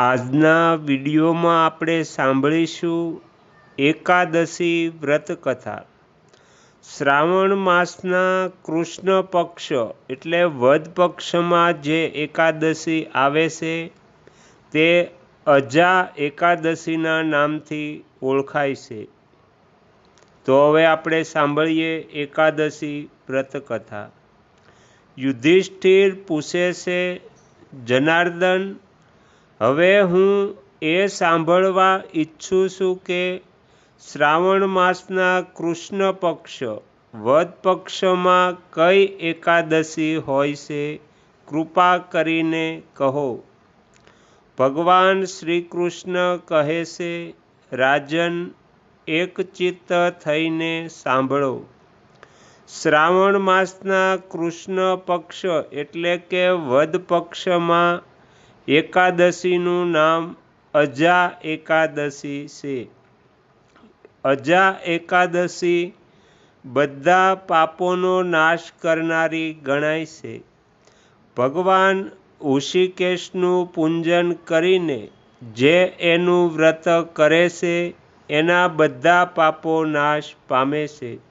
આજના વિડીયોમાં આપણે સાંભળીશું એકાદશી વ્રત કથા શ્રાવણ માસના કૃષ્ણ પક્ષ એટલે વધ પક્ષમાં જે એકાદશી આવે છે, તે અજા એકાદશીના નામથી ઓળખાય છે. તો હવે આપણે સાંભળીએ એકાદશી વ્રત કથા યુધિષ્ઠિર પૂછે છે, જનાર્દન હવે હું એ સાંભળવા ઈચ્છું છું કે શ્રાવણ માસના કૃષ્ણ પક્ષ, વદ પક્ષમાં કઈ એકાદશી હોય છે કૃપા કરીને કહો. ભગવાન શ્રી કૃષ્ણ કહે છે, રાજન એકચિત્ત થઈને સાંભળો. શ્રાવણ માસના કૃષ્ણ પક્ષ એટલે કે વદ પક્ષમાં એકાદશીનું નામ અજા એકાદશી છે. અજા એકાદશી બધા પાપોનો નાશ કરનારી ગણાય છે. ભગવાન ઋષિકેશનું પૂજન કરીને જે એનું વ્રત કરે છે, એના બધા પાપો નાશ પામે છે.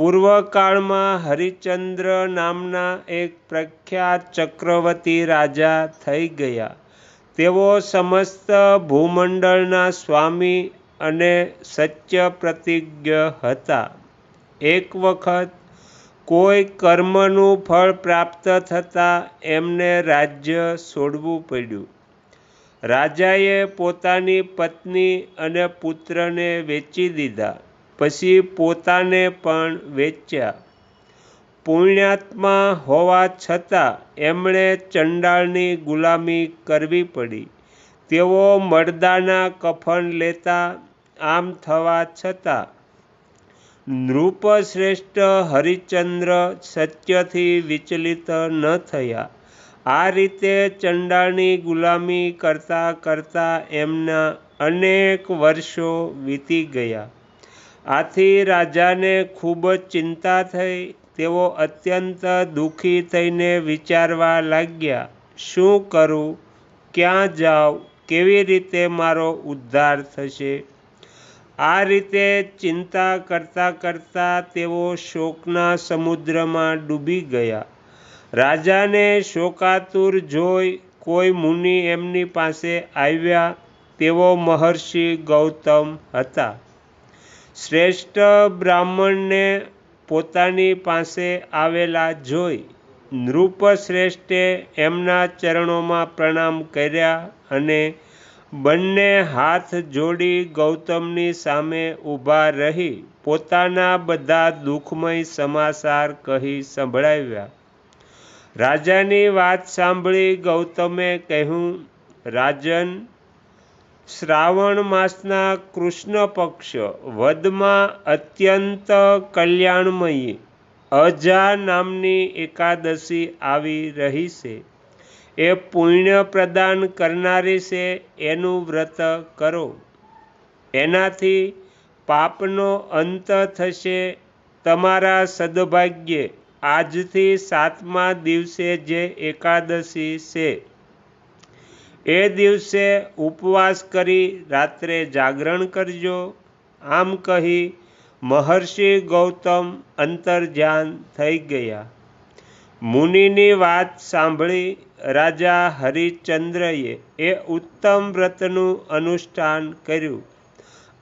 પૂર્વકાળમાં હરિચંદ્ર નામના એક પ્રખ્યાત ચક્રવર્તી રાજા થઈ ગયા. તેઓ સમસ્ત ભૂમંડળના સ્વામી અને સત્ય પ્રતિજ્ઞ હતા. એક વખત કોઈ કર્મનું ફળ પ્રાપ્ત થતાં એમને રાજ્ય છોડવું પડ્યું. રાજાએ પોતાની પત્ની અને પુત્રને વેચી દીધા. પછી પોતાને પણ વેચ્યા. પુણ્યાત્મા હોવા છતાં એમણે ચંડાળની ગુલામી કરવી પડી. તેઓ મરદાના કફન લેતા આમ થવા છતાં નૃપશ્રેષ્ઠ હરિચંદ્ર સત્યથી વિચલિત ન થયા. આ રીતે ચંડાળની ગુલામી કરતાં કરતાં એમના અનેક વર્ષો વીતી ગયા. આથી રાજાને ખૂબ જ ચિંતા થઈ. તેઓ અત્યંત દુઃખી થઈને વિચારવા લાગ્યા, શું કરું? ક્યાં જાઉં? કેવી રીતે મારો ઉદ્ધાર થશે? આ રીતે ચિંતા કરતાં કરતાં તેઓ શોકના સમુદ્રમાં ડૂબી ગયા. રાજાને શોકાતુર જોઈ કોઈ મુનિ એમની પાસે આવ્યા. તેઓ મહર્ષિ ગૌતમ હતા. શ્રેષ્ઠ બ્રાહ્મણને પોતાની પાસે આવેલા જોઈ નૃપશ્રેષ્ઠે એમના ચરણોમાં પ્રણામ કર્યા અને બંને હાથ જોડી ગૌતમની સામે ઊભા રહી પોતાના બધા દુઃખમય સમાચાર કહી સંભળાવ્યા. રાજાની વાત સાંભળી ગૌતમે કહ્યું, રાજન શ્રાવણ માસના કૃષ્ણ પક્ષ વદમાં અત્યંત કલ્યાણમયી. અજા નામની એકાદશી આવી રહી છે. એ પુણ્ય પ્રદાન કરનારી છે એનું વ્રત કરો. એનાથી પાપનો અંત થશે. તમારા સદભાગ્યે આજથી સાતમા દિવસે જે એકાદશી છે એ દિવસે ઉપવાસ કરી રાત્રે જાગરણ કરજો. આમ કહી મહર્ષિ ગૌતમ અંતર્ધ્યાન થઈ ગયા. મુનિની વાત સાંભળી રાજા હરિચંદ્રએ એ ઉત્તમ વ્રતનું અનુષ્ઠાન કર્યું.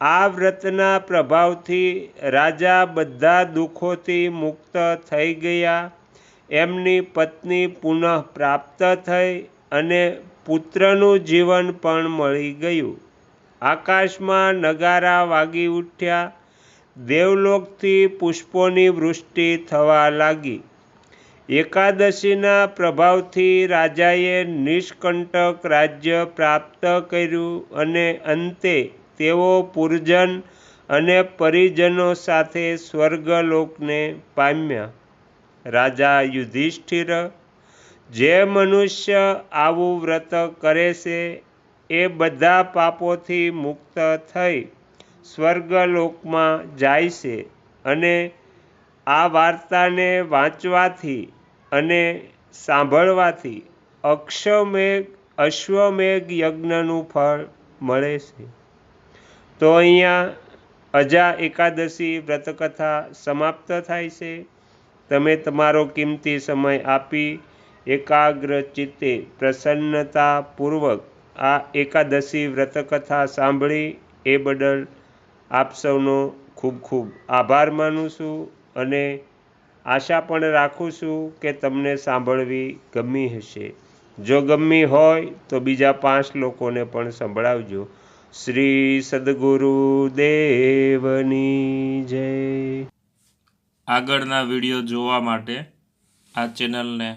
આ વ્રતના પ્રભાવથી રાજા બધા દુઃખોથી મુક્ત થઈ ગયા. એમની પત્ની પુનઃ પ્રાપ્ત થઈ અને પુત્રનું જીવન પણ મળી ગયું. આકાશમાં નગારા વાગી ઉઠ્યા. દેવલોકથી પુષ્પોની વૃષ્ટિ થવા લાગી. એકાદશીના પ્રભાવથી રાજાએ નિષ્કંટક રાજ્ય પ્રાપ્ત કર્યું અને અંતે તેઓ પુરજન અને પરિજનો સાથે સ્વર્ગલોકને પામ્યા. રાજા યુધિષ્ઠિર જે મનુષ્ય આવું વ્રત કરે છે, એ બધા પાપોથી મુક્ત થઈ સ્વર્ગલોકમાં જાય છે અને આ વાર્તાને વાંચવાથી અને સાંભળવાથી અક્ષમેઘ, અશ્વમેઘ યજ્ઞનું ફળ મળે છે. તો અહીંયા અજા એકાદશી વ્રતકથા સમાપ્ત થાય છે. તમે તમારો કિંમતી સમય આપી એકાગ્ર ચિત્તે પ્રસન્નતાપૂર્વક આ એકાદશી વ્રતકથા સાંભળી એ બદલ આપ સૌનો ખૂબ ખૂબ આભાર માનું છું અને આશા પણ રાખું છું કે તમને સાંભળવી ગમી હશે. જો ગમી હોય તો બીજા પાંચ લોકોને પણ સંભળાવજો. શ્રી સદગુરુ દેવની જય. આગળના વીડિયો જોવા માટે આ ચેનલને